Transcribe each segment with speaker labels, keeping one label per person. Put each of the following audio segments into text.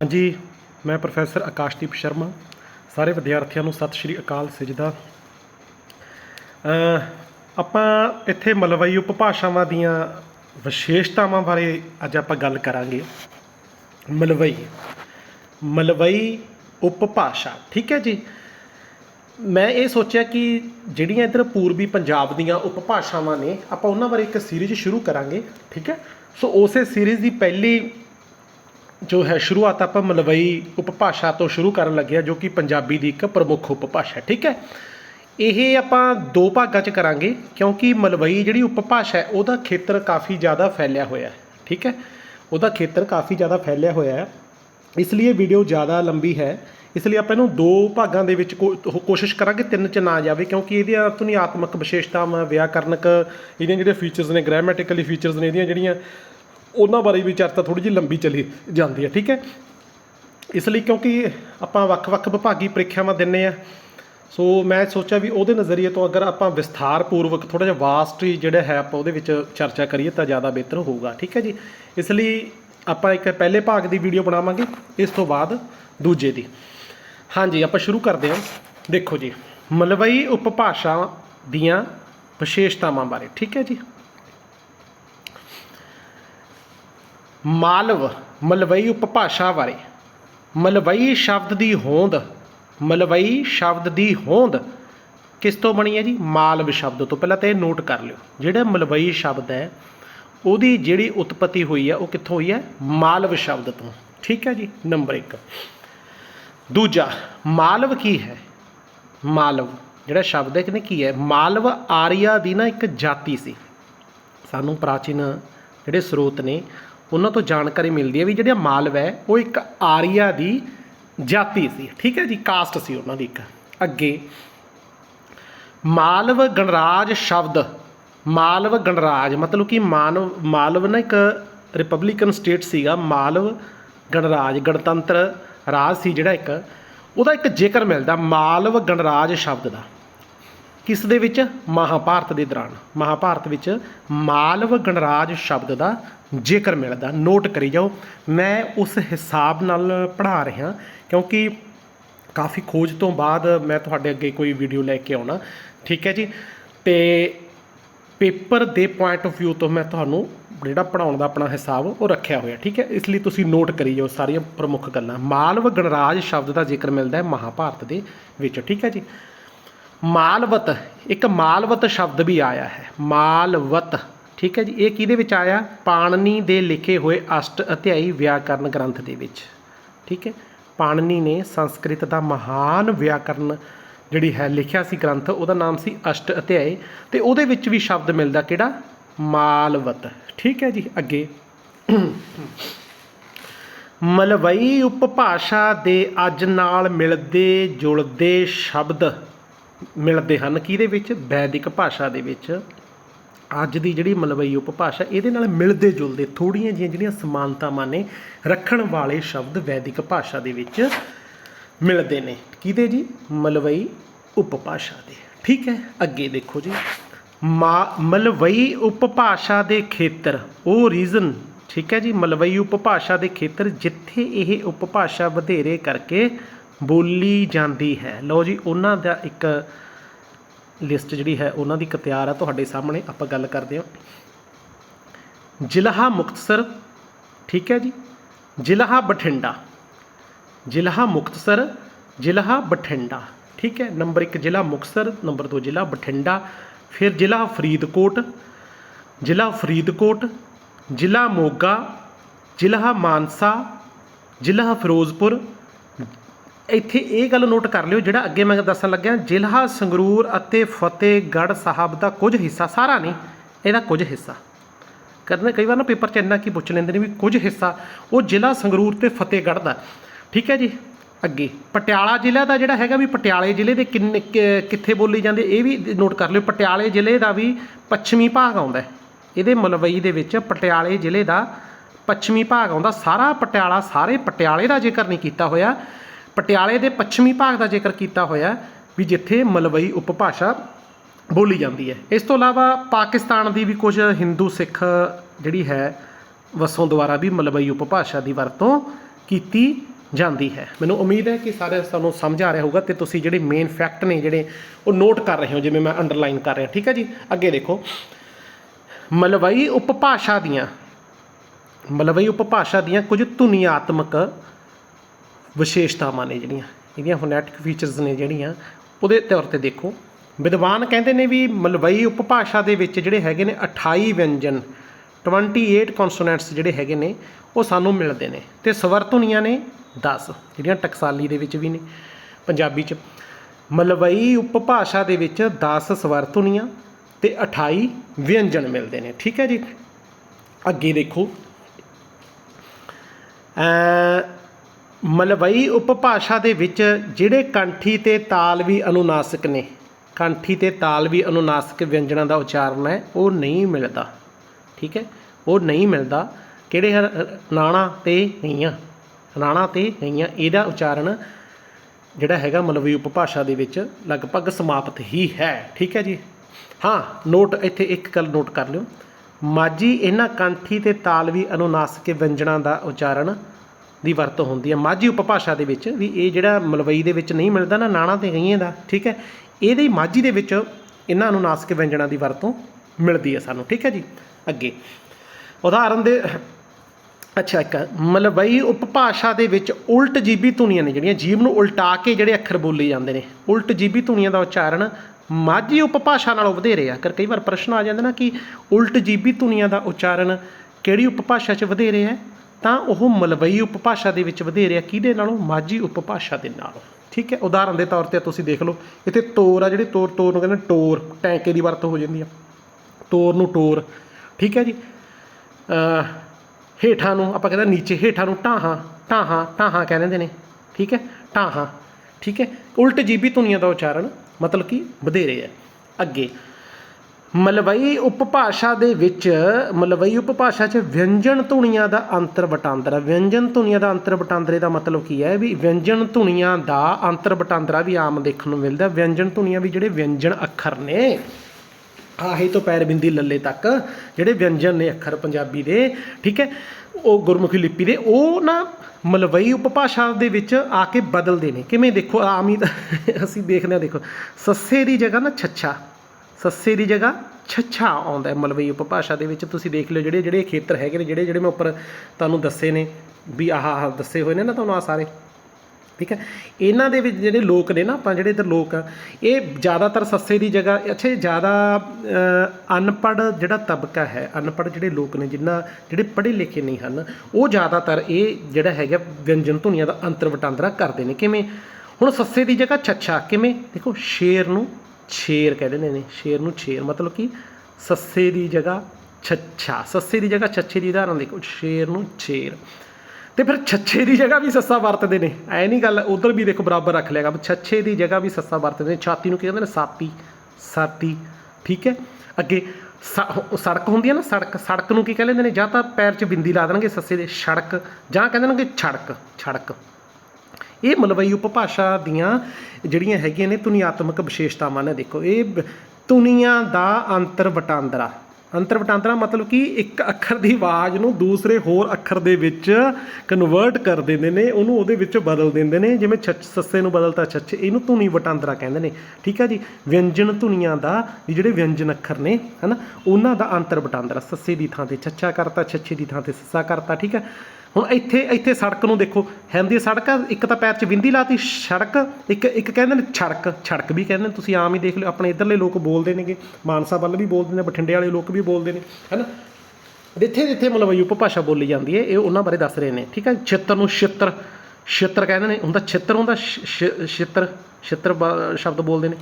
Speaker 1: ਹਾਂਜੀ ਮੈਂ ਪ੍ਰੋਫੈਸਰ ਆਕਾਸ਼ਦੀਪ ਸ਼ਰਮਾ। ਸਾਰੇ ਵਿਦਿਆਰਥੀਆਂ ਨੂੰ ਸਤਿ ਸ਼੍ਰੀ ਅਕਾਲ ਸਜਦਾ ਅ, ਆਪਾਂ ਇੱਥੇ ਮਲਵਈ ਉਪਭਾਸ਼ਾਵਾਂ ਦੀਆਂ ਵਿਸ਼ੇਸ਼ਤਾਵਾਂ ਬਾਰੇ ਅੱਜ ਆਪਾਂ ਗੱਲ ਕਰਾਂਗੇ। ਮਲਵਈ। ਮਲਵਈ ਉਪਭਾਸ਼ਾ ਠੀਕ ਹੈ ਜੀ? ਮੈਂ ਇਹ ਸੋਚਿਆ ਕਿ ਜਿਹੜੀਆਂ ਇੱਧਰ ਪੂਰਬੀ ਪੰਜਾਬ ਦੀਆਂ ਉਪਭਾਸ਼ਾਵਾਂ ਨੇ ਆਪਾਂ ਉਹਨਾਂ ਬਾਰੇ ਇੱਕ ਸੀਰੀਜ਼ ਸ਼ੁਰੂ ਕਰਾਂਗੇ ਠੀਕ ਹੈ? ਸੋ ਉਸੇ ਸੀਰੀਜ਼ ਦੀ ਪਹਿਲੀ ਜੋ ਹੈ ਸ਼ੁਰੂਆਤ ਆਪਾਂ ਮਲਵਈ ਉਪਭਾਸ਼ਾ ਤੋਂ ਸ਼ੁਰੂ ਕਰਨ ਲੱਗੇ ਹਾਂ, ਜੋ ਕਿ ਪੰਜਾਬੀ ਦੀ ਇੱਕ ਪ੍ਰਮੁੱਖ ਉਪਭਾਸ਼ਾ ਠੀਕ ਹੈ? ਇਹ ਆਪਾਂ ਦੋ ਭਾਗਾਂ 'ਚ ਕਰਾਂਗੇ, ਕਿਉਂਕਿ ਮਲਵਈ ਜਿਹੜੀ ਉਪਭਾਸ਼ਾ ਹੈ, ਉਹਦਾ ਖੇਤਰ ਕਾਫੀ ਜ਼ਿਆਦਾ ਫੈਲਿਆ ਹੋਇਆ ਹੈ, ਠੀਕ ਹੈ? ਉਹਦਾ ਖੇਤਰ ਕਾਫੀ ਜ਼ਿਆਦਾ ਫੈਲਿਆ ਹੋਇਆ ਹੈ। ਇਸ ਲਈ ਇਹ ਵੀਡੀਓ ਜ਼ਿਆਦਾ ਲੰਬੀ ਹੈ। ਇਸ ਲਈ ਆਪਾਂ ਇਹਨੂੰ ਦੋ ਭਾਗਾਂ ਦੇ ਵਿੱਚ ਕੋਸ਼ਿਸ਼ ਕਰਾਂਗੇ, ਤਿੰਨ 'ਚ ਨਾ ਜਾਵੇ, ਕਿਉਂਕਿ ਇਹਦੀਆਂ ਧੁਨੀਆਤਮਕ ਵਿਸ਼ੇਸ਼ਤਾਵਾਂ, ਵਿਆਕਰਨਕ, ਇਹਦੀਆਂ ਜਿਹੜੇ ਫੀਚਰਸ ਨੇ ਗ੍ਰਾਮੈਟਿਕਲੀ ਫੀਚਰਸ ਨੇ, ਇਹਦੀਆਂ ਜਿਹੜੀਆਂ ਉਹਨਾਂ ਬਾਰੇ ਵੀ ਚਰਚਾ ਥੋੜੀ ਜਿਹੀ ਲੰਬੀ ਚਲੀ ਜਾਂਦੀ ਹੈ, ਠੀਕ ਹੈ? ਇਸ ਲਈ ਕਿਉਂਕਿ ਆਪਾਂ ਵੱਖ-ਵੱਖ ਵਿਭਾਗੀ ਪ੍ਰੀਖਿਆਵਾਂ ਦਿੰਨੇ ਆ, ਸੋ ਮੈਂ ਸੋਚਿਆ ਵੀ ਉਹਦੇ ਨਜ਼ਰੀਏ ਤੋਂ ਅਗਰ ਆਪਾਂ ਵਿਸਥਾਰ ਪੂਰਵਕ ਥੋੜਾ ਜਿਹਾ ਵਾਸਟ ਜਿਹੜਾ ਹੈ ਆਪਾਂ ਉਹਦੇ ਵਿੱਚ ਚਰਚਾ ਕਰੀਏ ਤਾਂ ਜ਼ਿਆਦਾ ਬਿਹਤਰ ਹੋਊਗਾ, ਠੀਕ ਹੈ ਜੀ? ਇਸ ਲਈ ਆਪਾਂ ਇੱਕ ਪਹਿਲੇ ਭਾਗ ਦੀ ਵੀਡੀਓ ਬਣਾਵਾਂਗੇ, ਇਸ ਤੋਂ ਬਾਅਦ ਦੂਜੇ ਦੀ। ਹਾਂਜੀ, ਆਪਾਂ ਸ਼ੁਰੂ ਕਰਦੇ ਹਾਂ। ਦੇਖੋ ਜੀ, ਮਲਵਈ ਉਪਭਾਸ਼ਾ ਦੀਆਂ ਵਿਸ਼ੇਸ਼ਤਾਵਾਂ ਬਾਰੇ, ਠੀਕ ਹੈ ਜੀ? ਮਾਲਵ, ਮਲਵਈ ਉਪਭਾਸ਼ਾ ਬਾਰੇ। ਮਲਵਈ ਸ਼ਬਦ ਦੀ ਹੋਂਦ, ਮਲਵਈ ਸ਼ਬਦ ਦੀ ਹੋਂਦ ਕਿਸ ਤੋਂ ਬਣੀ ਹੈ ਜੀ? ਮਾਲਵ ਸ਼ਬਦ ਤੋਂ। ਪਹਿਲਾਂ ਤਾਂ ਇਹ ਨੋਟ ਕਰ ਲਿਓ। ਜਿਹੜਾ ਮਲਵਈ ਸ਼ਬਦ ਹੈ, ਉਹਦੀ ਜਿਹੜੀ ਉਤਪਤੀ ਹੋਈ ਹੈ, ਉਹ ਕਿੱਥੋਂ ਹੋਈ ਹੈ? ਮਾਲਵ ਸ਼ਬਦ ਤੋਂ। ਠੀਕ ਹੈ ਜੀ? ਨੰਬਰ 1 ਦੂਜਾ, ਮਾਲਵ ਕੀ ਹੈ? ਮਾਲਵ, ਜਿਹੜਾ ਸ਼ਬਦ ਹੈ ਕਿ ਕੀ ਹੈ? ਮਾਲਵ ਆਰੀਆ ਦੀ ਨਾ ਇੱਕ ਜਾਤੀ ਸੀ। ਸਾਨੂੰ ਪ੍ਰਾਚੀਨ ਜਿਹੜੇ ਸਰੋਤ ਨੇ ਉਹਨਾਂ ਤੋਂ ਜਾਣਕਾਰੀ ਮਿਲਦੀ ਹੈ ਵੀ ਜਿਹੜਾ ਮਾਲਵ ਹੈ ਉਹ ਇੱਕ ਆਰੀਆ ਦੀ ਜਾਤੀ ਸੀ। ਠੀਕ ਹੈ ਜੀ, ਕਾਸਟ ਸੀ ਉਹਨਾਂ ਦੀ ਇੱਕ। ਅੱਗੇ, ਮਾਲਵ ਗਣਰਾਜ ਸ਼ਬਦ, ਮਾਲਵ ਗਣਰਾਜ, ਮਤਲਬ ਕਿ ਮਾਨਵ, ਮਾਲਵ ਨਾ ਇੱਕ ਰਿਪਬਲਿਕਨ ਸਟੇਟ ਸੀਗਾ, ਮਾਲਵ ਗਣਰਾਜ, ਗਣਤੰਤਰ ਰਾਜ ਸੀ ਜਿਹੜਾ ਇੱਕ, ਉਹਦਾ ਇੱਕ ਜ਼ਿਕਰ ਮਿਲਦਾ, ਮਾਲਵ ਗਣਰਾਜ ਸ਼ਬਦ ਦਾ। ਕਿਸ ਦੇ ਵਿੱਚ? ਮਹਾਭਾਰਤ ਦੇ ਦੌਰਾਨ। ਮਹਾਭਾਰਤ ਵਿੱਚ ਮਾਲਵ ਗਣਰਾਜ ਸ਼ਬਦ ਦਾ ਜ਼ਿਕਰ ਮਿਲਦਾ। ਨੋਟ ਕਰੀ ਜਾਓ। ਮੈਂ ਉਸ ਹਿਸਾਬ ਨਾਲ ਪੜ੍ਹਾ ਰਿਹਾ, ਕਿਉਂਕਿ ਕਾਫੀ ਖੋਜ ਤੋਂ ਬਾਅਦ ਮੈਂ ਤੁਹਾਡੇ ਅੱਗੇ ਕੋਈ ਵੀਡੀਓ ਲੈ ਕੇ ਆਉਣਾ। ਠੀਕ ਹੈ ਜੀ? ਤੇ ਪੇਪਰ ਦੇ ਪੁਆਇੰਟ ਆਫ View ਤੋਂ ਮੈਂ ਤੁਹਾਨੂੰ ਜਿਹੜਾ ਪੜਾਉਣ ਦਾ ਆਪਣਾ ਹਿਸਾਬ, ਉਹ ਰੱਖਿਆ ਹੋਇਆ। ਠੀਕ ਹੈ? ਇਸ ਲਈ ਤੁਸੀਂ ਨੋਟ ਕਰੀ ਜਾਓ ਸਾਰੀਆਂ ਪ੍ਰਮੁੱਖ ਗੱਲਾਂ। ਮਾਲਵ ਗਣਰਾਜ ਸ਼ਬਦ ਦਾ ਜ਼ਿਕਰ ਮਿਲਦਾ ਹੈ ਮਹਾਭਾਰਤ ਦੇ ਵਿੱਚ। ਠੀਕ ਹੈ ਜੀ? ਮਾਲਵਤ, ਇੱਕ ਮਾਲਵਤ ਸ਼ਬਦ ਵੀ ਆਇਆ ਹੈ। ਮਾਲਵਤ, ਠੀਕ ਹੈ ਜੀ, ਇਹ ਕਿਹਦੇ ਵਿੱਚ ਆਇਆ? ਪਾਣਨੀ ਦੇ ਲਿਖੇ ਹੋਏ ਅਸ਼ਟ ਅਧਿਆਈ ਵਿਆਕਰਨ ਗ੍ਰੰਥ ਦੇ ਵਿੱਚ, ਠੀਕ ਹੈ? ਪਾਣਨੀ ਨੇ ਸੰਸਕ੍ਰਿਤ ਦਾ ਮਹਾਨ ਵਿਆਕਰਨ ਜਿਹੜੀ ਹੈ, ਲਿਖਿਆ ਸੀ ਗ੍ਰੰਥ, ਉਹਦਾ ਨਾਮ ਸੀ ਅਸ਼ਟ ਅਧਿਆਏ ਤੇ ਉਹਦੇ ਵਿੱਚ ਵੀ ਸ਼ਬਦ ਮਿਲਦਾ ਕਿਹੜਾ? ਮਾਲਵਤ, ਠੀਕ ਹੈ ਜੀ, ਅੱਗੇ। ਮਲਵਈ ਉਪਭਾਸ਼ਾ ਦੇ ਅੱਜ ਨਾਲ ਮਿਲਦੇ ਜੁਲਦੇ ਸ਼ਬਦ ਮਿਲਦੇ ਹਨ ਕਿਹਦੇ ਵਿੱਚ ਵੈਦਿਕ ਭਾਸ਼ਾ ਦੇ ਵਿੱਚ ਅੱਜ ਦੀ ਜਿਹੜੀ ਮਲਵਈ ਉਪਭਾਸ਼ਾ, ਇਹਦੇ ਨਾਲ ਮਿਲਦੇ ਜੁਲਦੇ ਥੋੜੀਆਂ ਜਿਹੀਆਂ ਜਿਹੜੀਆਂ ਸਮਾਨਤਾਵਾਂ ਨੇ, ਰੱਖਣ ਵਾਲੇ ਸ਼ਬਦ ਵੈਦਿਕ ਭਾਸ਼ਾ ਦੇ ਵਿੱਚ ਮਿਲਦੇ ਨੇ। ਕਿਹਦੇ ਜੀ? ਮਲਵਈ ਉਪਭਾਸ਼ਾ ਦੇ। ਠੀਕ ਹੈ, ਅੱਗੇ ਦੇਖੋ ਜੀ। ਮਾ- ਮਲਵਈ ਉਪਭਾਸ਼ਾ ਦੇ ਖੇਤਰ, ਉਹ ਰੀਜ਼ਨ ਠੀਕ ਹੈ ਜੀ, ਮਲਵਈ ਉਪਭਾਸ਼ਾ ਦੇ ਖੇਤਰ ਜਿੱਥੇ ਇਹ ਉਪਭਾਸ਼ਾ ਵਧੇਰੇ ਕਰਕੇ ਬੋਲੀ ਜਾਂਦੀ ਹੈ। ਲਓ ਜੀ, ਉਹਨਾਂ ਦਾ ਇੱਕ ਲਿਸਟ ਜਿਹੜੀ ਹੈ, ਉਹਨਾਂ ਦੀ ਇੱਕ ਤਿਆਰ ਹੈ ਤੁਹਾਡੇ ਸਾਹਮਣੇ ਆਪਾਂ ਗੱਲ ਕਰਦੇ ਹਾਂ। ਜ਼ਿਲ੍ਹਾ ਮੁਕਤਸਰ, ਠੀਕ ਹੈ ਜੀ? ਜ਼ਿਲ੍ਹਾ ਬਠਿੰਡਾ। ਜ਼ਿਲ੍ਹਾ ਮੁਕਤਸਰ, ਜ਼ਿਲ੍ਹਾ ਬਠਿੰਡਾ, ਠੀਕ ਹੈ? ਨੰਬਰ 1 ਜ਼ਿਲ੍ਹਾ ਮੁਕਤਸਰ, ਨੰਬਰ 2 ਜ਼ਿਲ੍ਹਾ ਬਠਿੰਡਾ, ਫਿਰ ਜ਼ਿਲ੍ਹਾ ਫਰੀਦਕੋਟ ਜ਼ਿਲ੍ਹਾ ਫਰੀਦਕੋਟ, ਜ਼ਿਲ੍ਹਾ ਮੋਗਾ, ਜ਼ਿਲ੍ਹਾ ਮਾਨਸਾ, ਜ਼ਿਲ੍ਹਾ ਫਿਰੋਜ਼ਪੁਰ ਇੱਥੇ ਇਹ ਗੱਲ ਨੋਟ ਕਰ ਲਿਓ, ਜਿਹੜਾ ਅੱਗੇ ਮੈਂ ਦੱਸਣ ਲੱਗਿਆ, ਜ਼ਿਲ੍ਹਾ ਸੰਗਰੂਰ ਅਤੇ ਫਤਿਹਗੜ੍ਹ ਸਾਹਿਬ ਦਾ ਕੁਝ ਹਿੱਸਾ ਸਾਰਾ ਨਹੀਂ, ਇਹਦਾ ਕੁਝ ਹਿੱਸਾ। ਕਰਨੇ ਕਈ ਵਾਰ ਨਾ ਪੇਪਰ 'ਚ ਇੰਨਾ ਕੀ ਪੁੱਛ ਲੈਂਦੇ ਨੇ ਵੀ ਕੁਝ ਹਿੱਸਾ, ਉਹ ਜ਼ਿਲ੍ਹਾ ਸੰਗਰੂਰ ਤੇ ਫਤਿਹਗੜ੍ਹ ਦਾ। ਠੀਕ ਹੈ ਜੀ? ਅੱਗੇ, ਪਟਿਆਲਾ ਜ਼ਿਲ੍ਹਾ ਦਾ ਜਿਹੜਾ ਹੈਗਾ ਵੀ ਪਟਿਆਲੇ ਜ਼ਿਲ੍ਹੇ ਦੇ ਕਿੰਨੇ ਕਿੱਥੇ ਬੋਲੀ ਜਾਂਦੀ, ਇਹ ਵੀ ਨੋਟ ਕਰ ਲਿਓ, ਪਟਿਆਲੇ ਜ਼ਿਲ੍ਹੇ ਦਾ ਵੀ ਪੱਛਮੀ ਭਾਗ ਆਉਂਦਾ ਇਹਦੇ ਮਲਵਈ ਦੇ ਵਿੱਚ ਪਟਿਆਲੇ ਜ਼ਿਲ੍ਹੇ ਦਾ ਪੱਛਮੀ ਭਾਗ ਆਉਂਦਾ, ਸਾਰਾ ਪਟਿਆਲਾ, ਸਾਰੇ ਪਟਿਆਲੇ ਦਾ ਜ਼ਿਕਰ ਨਹੀਂ ਕੀਤਾ ਹੋਇਆ। ਪਟਿਆਲੇ ਦੇ ਪੱਛਮੀ ਭਾਗ ਦਾ ਜ਼ਿਕਰ ਕੀਤਾ ਹੋਇਆ ਵੀ ਜਿੱਥੇ ਮਲਵਈ ਉਪਭਾਸ਼ਾ ਬੋਲੀ ਜਾਂਦੀ ਹੈ। ਇਸ ਤੋਂ ਇਲਾਵਾ ਪਾਕਿਸਤਾਨ ਦੀ ਵੀ ਕੁਝ ਹਿੰਦੂ ਸਿੱਖ ਜਿਹੜੀ ਹੈ, ਵਸੋਂ ਦੁਆਰਾ ਵੀ ਮਲਵਈ ਉਪਭਾਸ਼ਾ ਦੀ ਵਰਤੋਂ ਕੀਤੀ ਜਾਂਦੀ ਹੈ। ਮੈਨੂੰ ਉਮੀਦ ਹੈ ਕਿ ਸਾਰੇ ਤੁਹਾਨੂੰ ਸਮਝ ਆ ਰਿਹਾ ਹੋਊਗਾ ਤੇ ਤੁਸੀਂ ਜਿਹੜੇ ਮੇਨ ਫੈਕਟ ਨੇ ਜਿਹੜੇ ਉਹ ਨੋਟ ਕਰ ਰਹੇ ਹੋ, ਜਿਵੇਂ ਮੈਂ ਅੰਡਰਲਾਈਨ ਕਰ ਰਿਹਾ। ਠੀਕ ਹੈ ਜੀ? ਅੱਗੇ ਦੇਖੋ। ਮਲਵਈ ਉਪਭਾਸ਼ਾ ਦੀਆਂ, ਮਲਵਈ ਉਪਭਾਸ਼ਾ ਦੀਆਂ ਕੁਝ ਧੁਨੀਆਤਮਕ ਵਿਸ਼ੇਸ਼ਤਾਵਾਂ ਨੇ ਜਿਹੜੀਆਂ, ਇਹਦੀਆਂ ਫੋਨੈਟਿਕ ਫੀਚਰਸ ਨੇ ਜਿਹੜੀਆਂ, ਉਹਦੇ ਤੌਰ ਤੇ ਦੇਖੋ। ਵਿਦਵਾਨ ਕਹਿੰਦੇ ਨੇ ਵੀ ਮਲਵਈ ਉਪਭਾਸ਼ਾ ਦੇ ਵਿੱਚ ਜਿਹੜੇ ਹੈਗੇ ਨੇ 28 ਵਿਅੰਜਨ 28 ਕੌਨਸੋਨੈਂਟਸ ਜਿਹੜੇ ਹੈਗੇ ਨੇ, ਉਹ ਸਾਨੂੰ ਮਿਲਦੇ ਨੇ। ਤੇ ਸਵਰ ਧੁਨੀਆਂ ਨੇ 10 ਜਿਹੜੀਆਂ ਟਕਸਾਲੀ ਦੇ ਵਿੱਚ ਵੀ ਨੇ ਪੰਜਾਬੀ ਚ। ਮਲਵਈ ਉਪਭਾਸ਼ਾ ਦੇ ਵਿੱਚ 10 ਸਵਰ ਧੁਨੀਆਂ ਤੇ 28 ਵਿਅੰਜਨ ਮਿਲਦੇ ਨੇ। ਠੀਕ ਹੈ ਜੀ? ਅੱਗੇ ਦੇਖੋ। ਅ ਮਲਵਈ ਉਪਭਾਸ਼ਾ ਦੇ ਵਿੱਚ ਜਿਹੜੇ ਕੰਠੀ ਤੇ ਤਾਲਵੀ ਅਨੁਨਾਸਿਕ ਨੇ, ਕੰਠੀ ਤੇ ਤਾਲਵੀ ਅਨੁਨਾਸਿਕ ਵਿਅੰਜਨਾਂ ਦਾ ਉਚਾਰਨ ਹੈ, ਉਹ ਨਹੀਂ ਮਿਲਦਾ। ਠੀਕ ਹੈ? ਉਹ ਨਹੀਂ ਮਿਲਦਾ। ਕਿਹੜੇ ਹਨ ਨਾਣਾ ਤੇ ਗਈਆਂ ਨਾਣਾ ਤੇ ਗਈਆਂ ਇਹਦਾ ਉਚਾਰਨ ਜਿਹੜਾ ਹੈਗਾ ਮਲਵਈ ਉਪਭਾਸ਼ਾ ਦੇ ਵਿੱਚ ਲਗਭਗ ਸਮਾਪਤ ਹੀ ਹੈ। ਠੀਕ ਹੈ ਜੀ? ਹਾਂ, ਨੋਟ ਇੱਥੇ ਇੱਕ ਗੱਲ ਨੋਟ ਕਰ ਲਿਓ। ਮਾਝੀ ਇਹਨਾਂ ਕੰਠੀ ਤੇ ਤਾਲਵੀ ਅਨੁਨਾਸਿਕ ਵਿਅੰਜਨਾਂ ਦਾ ਉਚਾਰਨ ਦੀ ਵਰਤੋਂ ਹੁੰਦੀ ਹੈ। ਮਾਝੀ ਉਪਭਾਸ਼ਾ ਦੇ ਵਿੱਚ ਵੀ ਇਹ ਜਿਹੜਾ ਮਲਵਈ ਦੇ ਵਿੱਚ ਨਹੀਂ ਮਿਲਦਾ ਨਾ, ਨਾਣਾ ਤੇ ਗਈਆਂ ਦਾ, ਠੀਕ ਹੈ? ਇਹਦੇ ਮਾਝੀ ਦੇ ਵਿੱਚ ਇਹਨਾਂ ਅਨੁਨਾਸਿਕ ਵਿਅੰਜਨਾਂ ਦੀ ਵਰਤੋਂ ਮਿਲਦੀ ਹੈ ਸਾਨੂੰ, ਠੀਕ ਹੈ ਜੀ? ਅੱਗੇ। ਉਦਾਹਰਨ ਦੇ, ਅੱਛਾ, ਇੱਕ ਮਲਵਈ ਉਪਭਾਸ਼ਾ ਦੇ ਵਿੱਚ ਉਲਟ ਜੀਬੀ ਧੁਨੀਆਂ ਨੇ ਜਿਹੜੀਆਂ ਜੀਭ ਨੂੰ ਉਲਟਾ ਕੇ ਜਿਹੜੇ ਅੱਖਰ ਬੋਲੇ ਜਾਂਦੇ ਨੇ। ਉਲਟ ਜੀਬੀ ਧੁਨੀਆਂ ਦਾ ਉਚਾਰਨ ਮਾਝੀ ਉਪਭਾਸ਼ਾ ਨਾਲੋਂ ਵਧੇਰੇ ਆ। ਕਰ ਕਈ ਵਾਰ ਪ੍ਰਸ਼ਨ ਆ ਜਾਂਦੇ ਨਾ ਕਿ ਉਲਟ ਜੀਬੀ ਧੁਨੀਆਂ ਦਾ ਉਚਾਰਨ ਕਿਹੜੀ ਉਪਭਾਸ਼ਾ 'ਚ ਵਧੇਰੇ ਹੈ? ਤਾਂ ਉਹ ਮਲਵਈ ਉਪਭਾਸ਼ਾ ਦੇ ਵਿੱਚ ਵਧੇਰੇ ਆ। ਕਿਹਦੇ ਨਾਲੋਂ? ਮਾਝੀ ਉਪਭਾਸ਼ਾ ਦੇ ਨਾਲੋਂ। ਠੀਕ ਹੈ? ਉਦਾਹਰਨ ਦੇ ਤੌਰ ਤੇ ਤੁਸੀਂ ਦੇਖ ਲਓ। ਇੱਥੇ ਤੋਰ ਆ ਜਿਹੜੇ ਤੋਰ ਤੋਰ ਨੂੰ ਕਹਿੰਦੇ ਟੋਰ। ਟੈਂਕੇ ਦੀ ਵਰਤੋਂ ਹੋ ਜਾਂਦੀ ਆ। ਤੋਰ ਨੂੰ ਟੋਰ। ਠੀਕ ਹੈ ਜੀ? ਹੇਠਾਂ ਨੂੰ ਆਪਾਂ ਕਹਿੰਦੇ ਨੀਚੇ। ਹੇਠਾਂ ਨੂੰ ਢਾਹਾਂ। ਢਾਹਾਂ ਢਾਹਾਂ ਕਹਿ ਦਿੰਦੇ ਨੇ। ਠੀਕ ਹੈ? ਢਾਹਾਂ। ਠੀਕ ਹੈ? ਉਲਟ ਜੀਬੀ ਧੁਨੀਆਂ ਦਾ ਉਚਾਰਨ ਮਤਲਬ ਕਿ ਵਧੇਰੇ ਹੈ। ਅੱਗੇ। ਮਲਵਈ ਉਪਭਾਸ਼ਾ ਦੇ ਵਿੱਚ, ਮਲਵਈ ਉਪਭਾਸ਼ਾ 'ਚ ਵਿਅੰਜਨ ਧੁਨੀਆਂ ਦਾ ਅੰਤਰ ਵਟਾਂਦਰਾ। ਵਿਅੰਜਨ ਧੁਨੀਆਂ ਦਾ ਅੰਤਰ ਵਟਾਂਦਰੇ ਦਾ ਮਤਲਬ ਕੀ ਹੈ? ਵੀ ਵਿਅੰਜਨ ਧੁਨੀਆਂ ਦਾ ਅੰਤਰ ਵਟਾਂਦਰਾ ਵੀ ਆਮ ਦੇਖਣ ਨੂੰ ਮਿਲਦਾ। ਵਿਅੰਜਨ ਧੁਨੀਆਂ ਵੀ ਜਿਹੜੇ ਵਿਅੰਜਨ ਅੱਖਰ ਨੇ, ਆਹੀ ਤੋਂ ਪੈਰ ਬਿੰਦੀ ਲੱਲੇ ਤੱਕ, ਜਿਹੜੇ ਵਿਅੰਜਨ ਨੇ ਅੱਖਰ ਪੰਜਾਬੀ ਦੇ, ਠੀਕ ਹੈ, ਉਹ ਗੁਰਮੁਖੀ ਲਿਪੀ ਦੇ, ਉਹ ਨਾ ਮਲਵਈ ਉਪਭਾਸ਼ਾ ਦੇ ਵਿੱਚ ਆ ਕੇ ਬਦਲਦੇ ਨੇ। ਕਿਵੇਂ ਦੇਖੋ? ਆਮ ਹੀ ਤਾਂ ਅਸੀਂ ਦੇਖਦੇ ਹਾਂ, ਦੇਖੋ। ਸੱਸੇ ਦੀ ਜਗ੍ਹਾ ਨਾ ਛੱਛਾ। ਸੱਸੇ ਦੀ ਜਗ੍ਹਾ ਛੱਛਾ ਆਉਂਦਾ ਹੈ ਮਲਵਈ ਉਪਭਾਸ਼ਾ ਦੇ ਵਿੱਚ। ਤੁਸੀਂ ਦੇਖ ਲਿਓ ਜਿਹੜੇ ਜਿਹੜੇ ਖੇਤਰ ਹੈਗੇ ਨੇ ਜਿਹੜੇ ਜਿਹੜੇ ਮੈਂ ਉੱਪਰ ਤੁਹਾਨੂੰ ਦੱਸੇ ਨੇ ਵੀ ਆਹ ਆਹ ਦੱਸੇ ਹੋਏ ਨੇ ਨਾ ਤੁਹਾਨੂੰ ਆ ਸਾਰੇ। ਠੀਕ ਹੈ? ਇਹਨਾਂ ਦੇ ਵਿੱਚ ਜਿਹੜੇ ਲੋਕ ਨੇ ਨਾ ਆਪਾਂ ਜਿਹੜੇ ਇੱਧਰ ਲੋਕ ਆ ਇਹ ਜ਼ਿਆਦਾਤਰ ਸੱਸੇ ਦੀ ਜਗ੍ਹਾ ਅੱਛਾ ਜ਼ਿਆਦਾ ਅ, ਅਨਪੜ੍ਹ ਜਿਹੜਾ ਤਬਕਾ ਹੈ ਅਨਪੜ੍ਹ ਜਿਹੜੇ ਲੋਕ ਨੇ ਜਿਨ੍ਹਾਂ ਜਿਹੜੇ ਪੜ੍ਹੇ ਲਿਖੇ ਨਹੀਂ ਹਨ ਉਹ ਜ਼ਿਆਦਾਤਰ ਇਹ ਜਿਹੜਾ ਹੈਗਾ ਵਿਅੰਜਨ ਧੁਨੀਆਂ ਦਾ ਅੰਤਰ ਵਟਾਂਦਰਾ ਕਰਦੇ ਨੇ। ਕਿਵੇਂ? ਹੁਣ ਸੱਸੇ ਦੀ ਜਗ੍ਹਾ ਛੱਛਾ ਕਿਵੇਂ? ਦੇਖੋ ਸ਼ੇਰ ਨੂੰ ਛੇਰ ਕਹਿ ਦਿੰਦੇ ਨੇ ਸ਼ੇਰ ਨੂੰ ਛੇਰ, ਮਤਲਬ ਕਿ ਸੱਸੇ ਦੀ ਜਗ੍ਹਾ ਛੱਛਾ, ਸੱਸੇ ਦੀ ਜਗ੍ਹਾ ਛੱਛੇ ਦੀ ਉਦਾਹਰਨ ਦੇਖੋ ਸ਼ੇਰ ਨੂੰ ਛੇਰ। ਤੇ ਫਿਰ ਛੱਛੇ ਦੀ ਜਗ੍ਹਾ ਵੀ ਸੱਸਾ ਵਰਤਦੇ ਨੇ, ਐ ਨਹੀਂ ਗੱਲ, ਉਧਰ ਵੀ ਦੇਖੋ ਬਰਾਬਰ ਰੱਖ ਲਿਆਗਾ ਛੱਛੇ ਦੀ ਜਗ੍ਹਾ ਵੀ ਸੱਸਾ ਵਰਤਦੇ ਨੇ, ਛਾਤੀ ਨੂੰ ਕੀ ਕਹਿੰਦੇ ਨੇ, ਸਾਤੀ ਸਾਤੀ, ਠੀਕ ਹੈ? ਅੱਗੇ ਸੜਕ ਹੁੰਦੀ ਹੈ ਨਾ, ਸੜਕ ਸੜਕ ਨੂੰ ਕੀ ਕਹਿੰਦੇ ਨੇ, ਜਾਂ ਤਾਂ ਪੈਰ 'ਚ ਬਿੰਦੀ ਲਾ ਦੇਣਗੇ ਸੱਸੇ ਦੇ, ਸੜਕ, ਜਾਂ ਕਹਿੰਦੇ ਨੇ ਕਿ ਛੜਕ ਛੜਕ। ਇਹ ਮਲਵਈ ਉਪਭਾਸ਼ਾ ਦੀਆਂ ਜਿਹੜੀਆਂ ਹੈਗੀਆਂ ਨੇ ਧੁਨੀਆਤਮਕ ਵਿਸ਼ੇਸ਼ਤਾਵਾਂ ਨੇ, ਦੇਖੋ, ਇਹ ਧੁਨੀਆਂ ਦਾ ਅੰਤਰ ਵਟਾਂਦਰਾ। ਅੰਤਰ ਵਟਾਂਦਰਾ ਮਤਲਬ ਕਿ ਇੱਕ ਅੱਖਰ ਦੀ ਆਵਾਜ਼ ਨੂੰ ਦੂਸਰੇ ਹੋਰ ਅੱਖਰ ਦੇ ਵਿੱਚ ਕਨਵਰਟ ਕਰ ਦਿੰਦੇ ਨੇ, ਉਹਨੂੰ ਉਹਦੇ ਵਿੱਚ ਬਦਲ ਦਿੰਦੇ ਨੇ, ਜਿਵੇਂ ਛੱਛ, ਸੱਸੇ ਨੂੰ ਬਦਲਤਾ ਛੱਛੇ, ਇਹਨੂੰ ਧੁਨੀ ਵਟਾਂਦਰਾ ਕਹਿੰਦੇ ਨੇ। ਠੀਕ ਹੈ ਜੀ? ਵਿਅੰਜਨ ਧੁਨੀਆਂ ਦਾ ਜਿਹੜੇ ਵਿਅੰਜਨ ਅੱਖਰ ਨੇ, ਹਨਾ, ਉਹਨਾਂ ਦਾ ਅੰਤਰ ਵਟਾਂਦਰਾ, ਸੱਸੇ ਦੀ ਥਾਂ ਤੇ ਛੱਛਾ ਕਰਤਾ, ਛੱਛੇ ਦੀ ਥਾਂ ਤੇ ਸੱਸਾ ਕਰਤਾ, ਠੀਕ ਹੈ ਹੁਣ ਇੱਥੇ ਇੱਥੇ ਸੜਕ ਨੂੰ ਦੇਖੋ ਹੈਂਦੀ ਸੜਕ ਇੱਕ ਤਾਂ ਪੈਰ 'ਚ ਬਿੰਦੀ ਲਾਤੀ, ਸੜਕ, ਇੱਕ ਇੱਕ ਕਹਿੰਦੇ ਨੇ ਛੜਕ ਛੜਕ ਵੀ ਕਹਿੰਦੇ ਨੇ, ਤੁਸੀਂ ਆਮ ਹੀ ਦੇਖ ਲਿਓ, ਆਪਣੇ ਇਧਰਲੇ ਲੋਕ ਬੋਲਦੇ ਨੇਗੇ, ਮਾਨਸਾ ਵੱਲ ਵੀ ਬੋਲਦੇ ਨੇ, ਬਠਿੰਡੇ ਵਾਲੇ ਲੋਕ ਵੀ ਬੋਲਦੇ ਨੇ ਹੈਨਾ ਜਿੱਥੇ ਜਿੱਥੇ ਮਲਵਈ ਉਪਭਾਸ਼ਾ ਬੋਲੀ ਜਾਂਦੀ ਹੈ ਇਹ ਉਹਨਾਂ ਬਾਰੇ ਦੱਸ ਰਹੇ ਨੇ, ਠੀਕ ਹੈ ਛਿੱਤਰ ਨੂੰ ਛਿੱਤਰ ਛਿੱਤਰ ਕਹਿੰਦੇ ਨੇ, ਹੁੰਦਾ ਛਿੱਤਰ ਹੁੰਦਾ, ਛ- ਛ- ਛਿੱਤਰ ਛਿੱਤਰ ਬ- ਸ਼ਬਦ ਬੋਲਦੇ ਨੇ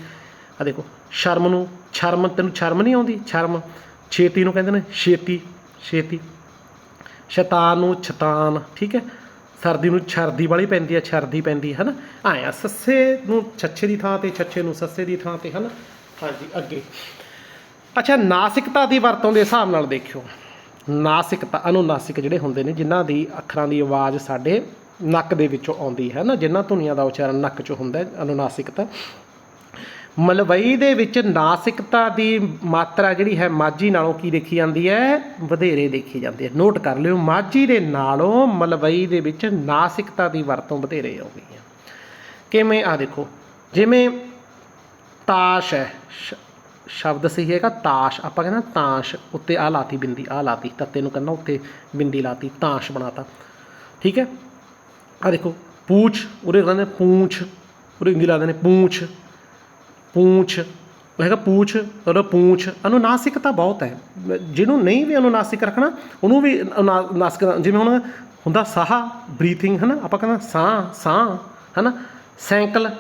Speaker 1: ਆ ਦੇਖੋ, ਸ਼ਰਮ ਨੂੰ, ਸ਼ਰਮ, ਤੈਨੂੰ ਸ਼ਰਮ ਨਹੀਂ ਆਉਂਦੀ? ਸ਼ਰਮ, ਛੇਤੀ ਨੂੰ ਕਹਿੰਦੇ ਨੇ, ਛੇਤੀ ਛੇਤੀ। ਸ਼ੈਤਾਨ ਨੂੰ ਛਤਾਨ, ਠੀਕ ਹੈ? ਸਰਦੀ ਨੂੰ ਛਰਦੀ ਵਾਲੀ ਪੈਂਦੀ ਹੈ, ਛਰਦੀ ਪੈਂਦੀ ਹੈ, ਹਨਾ? ਆਇਆ ਸੱਸੇ ਨੂੰ ਛੱਛੇ ਦੀ ਥਾਂ ਤੇ, ਛੱਛੇ ਨੂੰ ਸੱਸੇ ਦੀ ਥਾਂ ਤੇ, ਹਨਾ? ਹਾਂਜੀ, ਅੱਗੇ। ਅੱਛਾ, ਨਾਸਿਕਤਾ ਦੀ ਵਰਤੋਂ ਦੇ ਹਿਸਾਬ ਨਾਲ ਦੇਖਿਓ। ਨਾਸਿਕਤਾ, ਅਨੁਨਾਸਿਕ ਜਿਹੜੇ ਹੁੰਦੇ ਨੇ, ਜਿਨ੍ਹਾਂ ਦੀ ਅੱਖਰਾਂ ਦੀ ਆਵਾਜ਼ ਸਾਡੇ ਨੱਕ ਦੇ ਵਿੱਚੋਂ ਆਉਂਦੀ ਹੈ ਨਾ ਜਿਨ੍ਹਾਂ ਧੁਨੀਆਂ ਦਾ ਉਚਾਰਨ ਨੱਕ 'ਚੋਂ ਹੁੰਦਾ ਹੈ, ਅਨੁਨਾਸਿਕਤਾ। ਮਲਵਈ ਦੇ ਵਿੱਚ ਨਾਸਿਕਤਾ ਦੀ ਮਾਤਰਾ ਜਿਹੜੀ ਹੈ ਮਾਝੀ ਨਾਲੋਂ ਕੀ ਦੇਖੀ ਜਾਂਦੀ ਹੈ? ਵਧੇਰੇ ਦੇਖੀ ਜਾਂਦੀ ਹੈ। ਨੋਟ ਕਰ ਲਿਓ, ਮਾਝੀ ਦੇ ਨਾਲੋਂ ਮਲਵਈ ਦੇ ਵਿੱਚ ਨਾਸਿਕਤਾ ਦੀ ਵਰਤੋਂ ਵਧੇਰੇ ਆਉਂਦੀ ਹੈ। ਕਿਵੇਂ? ਆ ਦੇਖੋ, ਜਿਵੇਂ ਤਾਸ਼ ਹੈ ਸ਼ਬਦ ਸਹੀ ਹੈਗਾ, ਤਾਸ਼। ਆਪਾਂ ਕਹਿੰਦਾ ਤਾਸ਼, ਉੱਤੇ ਆ ਲਾਤੀ ਬਿੰਦੀ ਆ ਲਾਤੀ, ਤੱਤੇ ਨੂੰ ਕਹਿੰਦਾ ਉੱਤੇ ਬਿੰਦੀ ਲਾਤੀ, ਤਾਸ਼ ਬਣਾਤਾ। ਠੀਕ ਹੈ? ਆ ਦੇਖੋ, ਪੂਛ, ਉਰੇ ਕਹਿੰਦੇ ਪੂੰਛ, ਉਰੇ ਇੰਗੀ ਲਾਦੇ ਨੇ ਪੂੰਛ। ਪੂੰਛ ਉਹ ਹੈਗਾ ਪੂਛ ਔਰ ਪੂੰਛ ਅਨੁਨਾਸਿਕਤਾ ਬਹੁਤ ਹੈ ਜਿਹਨੂੰ ਨਹੀਂ ਵੀ ਅਨੁਨਾਸਿਕ ਰੱਖਣਾ ਉਹਨੂੰ ਵੀ ਅਨਾ- ਜਿਵੇਂ ਹੁਣ ਹੁੰਦਾ ਸਾਹ ਬਰੀਥਿੰਗ ਹੈ ਨਾ ਆਪਾਂ ਕਹਿੰਦਾ ਸਾਹ ਸਾਹ ਹੈ ਨਾ ਸਾਈਕਲ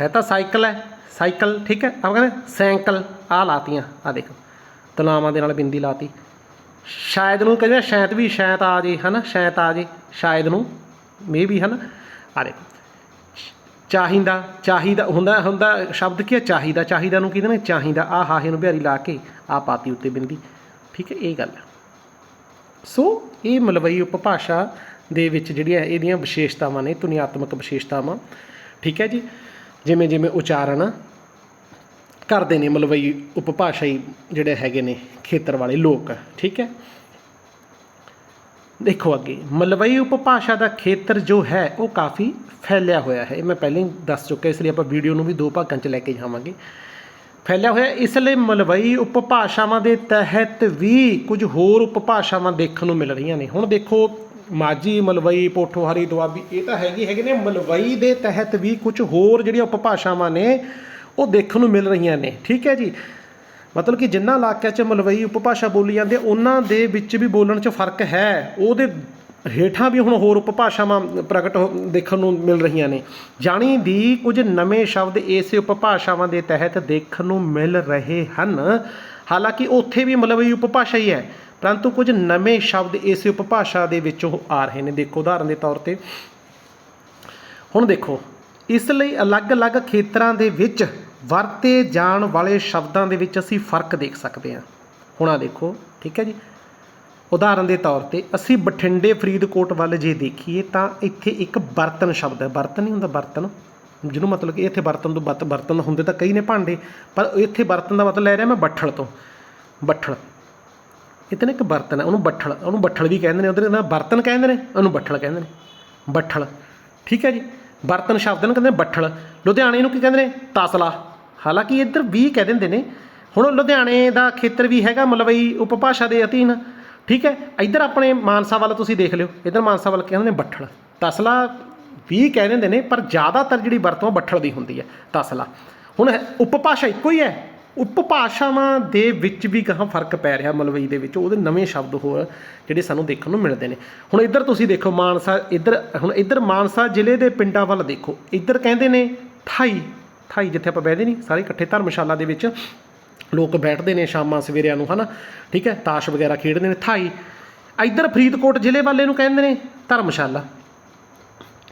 Speaker 1: ਹੈ ਤਾਂ ਸਾਈਕਲ ਹੈ ਸਾਈਕਲ ਠੀਕ ਹੈ ਆਪਾਂ ਕਹਿੰਦੇ ਸਾਈਕਲ ਆ ਲਾਤੀਆਂ ਆ ਦੇਖੋ ਤਲਾਵਾਂ ਦੇ ਨਾਲ ਬਿੰਦੀ ਲਾਤੀ ਸ਼ਾਇਦ ਨੂੰ ਕਹਿੰਦੇ ਆ, ਵੀ ਸ਼ਾਇਦ ਆ ਜੇ ਹਨਾ ਸ਼ਾਇਦ ਆ ਜੇ ਸ਼ਾਇਦ ਨੂੰ ਮੇ ਵੀ ਹਨਾ ਆ ਦੇਖ ਚਾਹੀਦਾ ਚਾਹੀਦਾ ਹੁੰਦਾ ਹੁੰਦਾ ਸ਼ਬਦ ਕੀ ਹੈ? ਚਾਹੀਦਾ ਚਾਹੀਦਾ ਨੂੰ ਕਹਿੰਦੇ ਨੇ? ਚਾਹੀਦਾ ਆ ਹਾਹੇ ਨੂੰ ਬਿਹਾਰੀ ਲਾ ਕੇ ਆ ਪਾਤੀ ਉੱਤੇ ਬਿੰਦੀ। ਠੀਕ ਹੈ, ਇਹ ਗੱਲ। ਹੈ ਸੋ ਇਹ ਮਲਵਈ ਉਪਭਾਸ਼ਾ ਦੇ ਵਿੱਚ ਜਿਹੜੀਆਂ ਇਹਦੀਆਂ ਵਿਸ਼ੇਸ਼ਤਾਵਾਂ ਨੇ, ਧੁਨੀਆਤਮਕ ਵਿਸ਼ੇਸ਼ਤਾਵਾਂ, ਠੀਕ ਹੈ ਜੀ? ਜਿਵੇਂ ਜਿਵੇਂ ਉਚਾਰਨ ਕਰਦੇ ਨੇ ਮਲਵਈ ਉਪਭਾਸ਼ਾਈ ਜਿਹੜੇ ਹੈਗੇ ਨੇ ਖੇਤਰ ਵਾਲੇ ਲੋਕ, ਠੀਕ ਹੈ? ਦੇਖੋ ਅੱਗੇ, ਮਲਵਈ ਉਪਭਾਸ਼ਾ ਦਾ ਖੇਤਰ ਜੋ ਹੈ, ਉਹ ਕਾਫੀ ਫੈਲਿਆ ਹੋਇਆ ਹੈ। ਇਹ ਮੈਂ ਪਹਿਲਾਂ ਹੀ ਦੱਸ ਚੁੱਕਿਆ, ਇਸ ਲਈ ਆਪਾਂ ਵੀਡੀਓ ਨੂੰ ਵੀ ਦੋ ਭਾਗਾਂ 'ਚ ਲੈ ਕੇ ਜਾਵਾਂਗੇ। ਫੈਲਿਆ ਹੋਇਆ, ਇਸ ਲਈ ਮਲਵਈ ਉਪਭਾਸ਼ਾਵਾਂ ਦੇ ਤਹਿਤ ਵੀ ਕੁਝ ਹੋਰ ਉਪਭਾਸ਼ਾਵਾਂ ਦੇਖਣ ਨੂੰ ਮਿਲ ਰਹੀਆਂ ਨੇ। ਹੁਣ ਦੇਖੋ, ਮਾਝੀ, ਮਲਵਈ, ਪੋਠੋਹਾਰੀ, ਦੁਆਬੀ, ਇਹ ਤਾਂ ਹੈਗੀ ਹੈਗੇ ਨੇ। ਮਲਵਈ ਦੇ ਤਹਿਤ ਵੀ ਕੁਝ ਹੋਰ ਜਿਹੜੀਆਂ ਉਪਭਾਸ਼ਾਵਾਂ ਨੇ, ਉਹ ਦੇਖਣ ਨੂੰ ਮਿਲ ਰਹੀਆਂ ਨੇ। ਠੀਕ ਹੈ ਜੀ? ਮਤਲਬ ਕਿ ਜਿੰਨਾ ਇਲਾਕਿਆਂ 'ਚ ਮਲਵਈ ਉਪਭਾਸ਼ਾ ਬੋਲੀ ਜਾਂਦੀ ਹੈ, ਉਹਨਾਂ ਦੇ ਵਿੱਚ ਵੀ ਬੋਲਣ 'ਚ ਫ਼ਰਕ ਹੈ। ਉਹਦੇ ਹੇਠਾਂ ਵੀ ਹੁਣ ਹੋਰ ਉਪਭਾਸ਼ਾਵਾਂ ਪ੍ਰਗਟ ਹੋ- ਦੇਖਣ ਨੂੰ ਮਿਲ ਰਹੀਆਂ ਨੇ। ਜਾਣੀ ਦੀ ਕੁਝ ਨਵੇਂ ਸ਼ਬਦ ਇਸੇ ਉਪਭਾਸ਼ਾਵਾਂ ਦੇ ਤਹਿਤ ਦੇਖਣ ਨੂੰ ਮਿਲ ਰਹੇ ਹਨ। ਹਾਲਾਂਕਿ ਉੱਥੇ ਵੀ ਮਲਵਈ ਉਪਭਾਸ਼ਾ ਹੀ ਹੈ, ਪਰੰਤੂ ਕੁਝ ਨਵੇਂ ਸ਼ਬਦ ਇਸੇ ਉਪਭਾਸ਼ਾ ਦੇ ਵਿੱਚੋਂ ਆ ਰਹੇ ਨੇ। ਦੇਖੋ, ਉਦਾਹਰਨ ਦੇ ਤੌਰ ਤੇ। ਹੁਣ ਦੇਖੋ, ਇਸ ਲਈ ਅਲੱਗ-ਅਲੱਗ ਖੇਤਰਾਂ ਦੇ ਵਿੱਚ ਵਰਤੇ ਜਾਣ ਵਾਲੇ ਸ਼ਬਦਾਂ ਦੇ ਵਿੱਚ ਅਸੀਂ ਫ਼ਰਕ ਦੇਖ ਸਕਦੇ ਹਾਂ। ਹੁਣ ਆ ਦੇਖੋ, ਠੀਕ ਹੈ ਜੀ? ਉਦਾਹਰਨ ਦੇ ਤੌਰ ਤੇ ਅਸੀਂ ਬਠਿੰਡੇ ਫਰੀਦਕੋਟ ਵੱਲ ਜੇ ਦੇਖੀਏ ਤਾਂ ਇੱਥੇ ਇੱਕ ਬਰਤਨ ਸ਼ਬਦ ਹੈ। ਬਰਤਨ ਨਹੀਂ ਹੁੰਦਾ, ਬਰਤਨ। ਜਿਹਨੂੰ ਮਤਲਬ ਕਿ ਇੱਥੇ ਬਰਤਨ ਤੋਂ ਬਤ, ਬਰਤਨ ਹੁੰਦੇ ਤਾਂ ਕਈ ਨੇ ਭਾਂਡੇ, ਪਰ ਇੱਥੇ ਬਰਤਨ ਦਾ ਮਤਲਬ ਲੈ ਰਿਹਾ ਮੈਂ ਬੱਠਲ ਤੋਂ। ਬੱਠਲ। ਇਹ ਨਾ ਇੱਕ ਬਰਤਨ ਹੈ, ਉਹਨੂੰ ਬੱਠਲ ਉਹਨੂੰ ਬੱਠਲ ਵੀ ਕਹਿੰਦੇ ਨੇ। ਉਹਦੇ ਨਾਲ ਬਰਤਨ ਕਹਿੰਦੇ ਨੇ, ਉਹਨੂੰ ਬੱਠਲ ਕਹਿੰਦੇ ਨੇ। ਬੱਠਲ। ਠੀਕ ਹੈ ਜੀ? ਬਰਤਨ ਸ਼ਬਦ ਨੂੰ ਕਹਿੰਦੇ ਨੇ ਬੱਠਲ। ਲੁਧਿਆਣੇ ਨੂੰ ਕੀ ਕਹਿੰਦੇ ਨੇ? ਤਸਲਾ। ਹਾਲਾਂਕਿ ਇੱਧਰ ਵੀ ਕਹਿ ਦਿੰਦੇ ਨੇ, ਹੁਣ ਲੁਧਿਆਣੇ ਦਾ ਖੇਤਰ ਵੀ ਹੈਗਾ ਮਲਵਈ ਉਪਭਾਸ਼ਾ ਦੇ ਅਧੀਨ, ਠੀਕ ਹੈ, ਇੱਧਰ ਆਪਣੇ ਮਾਨਸਾ ਵੱਲ ਤੁਸੀਂ ਦੇਖ ਲਿਓ, ਇੱਧਰ ਮਾਨਸਾ ਵੱਲ ਕਹਿੰਦੇ ਨੇ ਬੱਠਲ, ਤਸਲਾ ਵੀ ਕਹਿ ਦਿੰਦੇ ਨੇ, ਪਰ ਜ਼ਿਆਦਾਤਰ ਜਿਹੜੀ ਵਰਤੋਂ ਬੱਠਲ ਦੀ ਹੁੰਦੀ ਹੈ, ਤਸਲਾ। ਹੁਣ ਉਪਭਾਸ਼ਾ ਇੱਕੋ ਹੀ ਹੈ, ਉਪਭਾਸ਼ਾਵਾਂ ਦੇ ਵਿੱਚ ਵੀ ਕਹਾਂ ਫ਼ਰਕ ਪੈ ਰਿਹਾ ਮਲਵਈ ਦੇ ਵਿੱਚ, ਉਹਦੇ ਨਵੇਂ ਸ਼ਬਦ ਹੋਰ ਜਿਹੜੇ ਸਾਨੂੰ ਦੇਖਣ ਨੂੰ ਮਿਲਦੇ ਨੇ। ਹੁਣ ਇੱਧਰ ਤੁਸੀਂ ਦੇਖੋ ਮਾਨਸਾ, ਇੱਧਰ, ਹੁਣ ਇੱਧਰ ਮਾਨਸਾ ਜ਼ਿਲ੍ਹੇ ਦੇ ਪਿੰਡਾਂ ਵੱਲ ਦੇਖੋ, ਇੱਧਰ ਕਹਿੰਦੇ ਨੇ ਥਾਈ ਥਾਈ ਜਿੱਥੇ ਆਪਾਂ ਬਹਿਦੇ ਨਹੀਂ ਸਾਰੇ ਇਕੱਠੇ ਧਰਮਸ਼ਾਲਾ ਦੇ ਵਿੱਚ ਲੋਕ ਬੈਠਦੇ ਨੇ ਸ਼ਾਮਾਂ ਸਵੇਰਿਆਂ ਨੂੰ, ਹਨਾ? ਠੀਕ ਹੈ? ਤਾਸ਼ ਵਗੈਰਾ ਖੇਡਦੇ ਨੇ, ਥਾਈ। ਇੱਧਰ ਫਰੀਦਕੋਟ ਜ਼ਿਲ੍ਹੇ ਵਾਲੇ ਨੂੰ ਕਹਿੰਦੇ ਨੇ, ਧਰਮਸ਼ਾਲਾ।